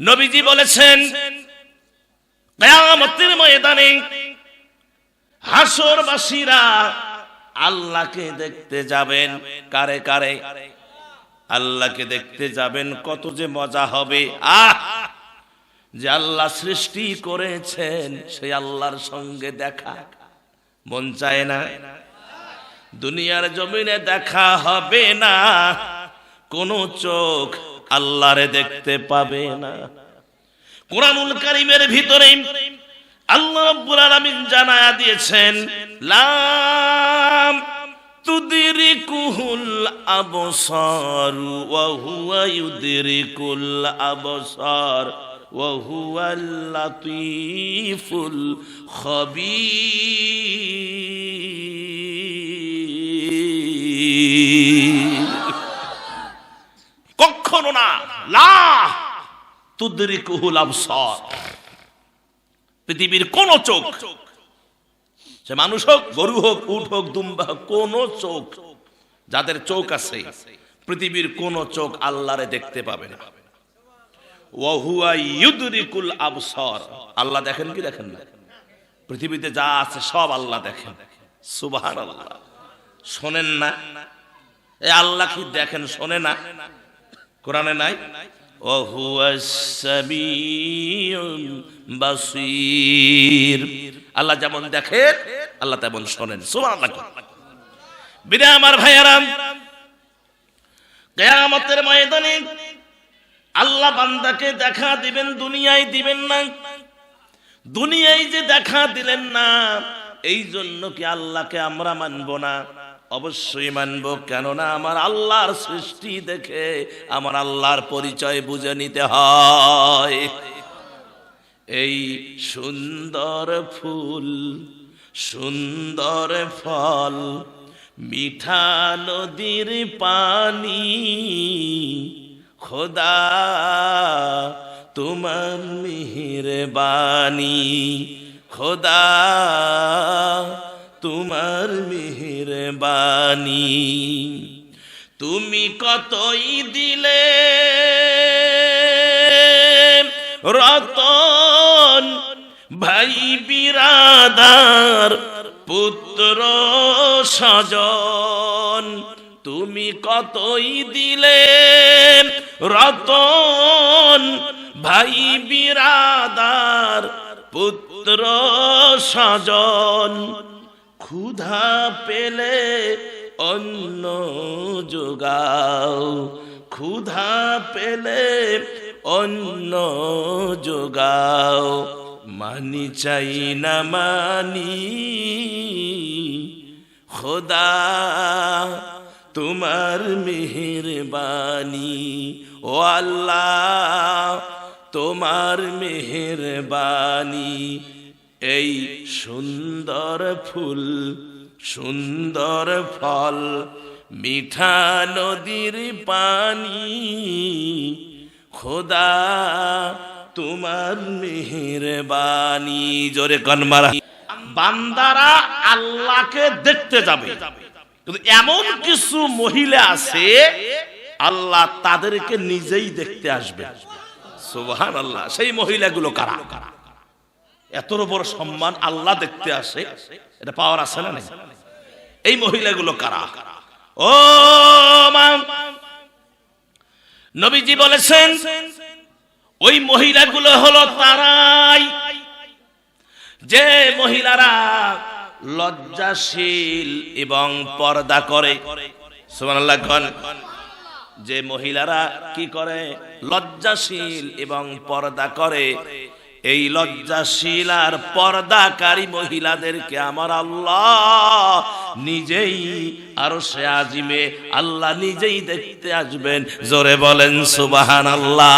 নবীজি বলেছেন, কিয়ামতের ময়দানে হাসরবাসীরা আল্লাহকে দেখতে যাবেন। কারে কারে? আল্লাহকে দেখতে যাবেন, কত যে মজা হবে। আহ! যে আল্লাহ সৃষ্টি করেছেন, সেই আল্লাহর সঙ্গে দেখা। মন চায় না? দুনিয়ার জমিনে দেখা হবে না। কোন চোখ আল্লাহরে দেখতে পাবে না। কোরআনুল কারিমের ভিতরে আল্লাহ রাব্বুল আলামিন জানায়া দিয়েছেন, লাম তুদরিকুহুল আবসার ওয়া হুয়া ইউদরিকুল আবসার ওয়া হুয়াল লাতীফুল খবীর কখনো না লা তুদরিকুহুল আবসার। পৃথিবীর কোন চোখ, সে মানুষ হোক, গরু হোক হোক, দুম্বা হোক, কোন চোখ যাদের চোখ আছে, পৃথিবীর কোন চোখ আল্লাহরে দেখতে পাবে না। আল্লাহ দেখেন কি দেখেন না? পৃথিবীতে যা আছে সব আল্লাহ দেখেন। সুবহান আল্লাহ শোনেন না? আল্লাহ কি দেখেন? শোনে না? কোরআনে নাই? আল্লাহ যেমন দেখেন আল্লাহ তেমন শোনেন। আমার ভাইয়ারাম, কিয়ামতের ময়দানে আল্লাহ বান্দাকে দেখা দিবেন, দুনিয়ায় দিবেন না। দুনিয়ায় যে দেখা দিলেন না এই জন্য কি আল্লাহকে আমরা মানব না? অবশ্যই মানব, কেননা আমার আল্লাহর সৃষ্টি দেখে আমার আল্লাহর পরিচয় বুঝে নিতে হয়। এই সুন্দর ফুল, সুন্দর ফল, মিঠা নদীর পানি, খোদা তোমার মেহেরবানি খোদা তোমার মেহেরবানি। তুমি কতই দিলে? রতন, ভাই বিরাদার পুত্র সজন তুমি কতই দিলে? রতন, ভাই বিরাদার পুত্র সজন ক্ষুধা পেলে অন্ন যোগাও। ক্ষুধা পেলে অন্ন যোগাও। মানি চাই না মানি, খোদা, তোমার মেহেরবানি। ও আল্লাহ, তোমার মেহেরবানি। এই সুন্দর ফুল, সুন্দর ফল, মিঠা নদীর পানি। খোদা তোমার মেহেরবানি। জোরে কনমারা বান্দারা আল্লাহকে দেখতে যাবে। কিন্তু এমন কিছু মহিলা আছে, আল্লাহ তাদেরকে নিজেই দেখতে আসবে। সুবহান আল্লাহ সেই মহিলাগুলো কারা কারা? এত বড় সম্মান আল্লাহ দেখতে আসে, এটা পাওয়ার আছে না? এই মহিলাগুলো কারা? ও নবীজি বলেছেন, ওই মহিলাগুলো হলো তারাই। যে মহিলারা লজ্জাশীল এবং পর্দা করে। যে মহিলারা কি করে? লজ্জাশীল এবং পর্দা করে। এই লজ্জাশীল আর পর্দাকারী মহিলাদেরকে আমার আল্লাহ নিজেই আরও সে আজিমে আল্লাহ নিজেই দেখতে আসবেন। জোরে বলেন সুবাহান আল্লাহ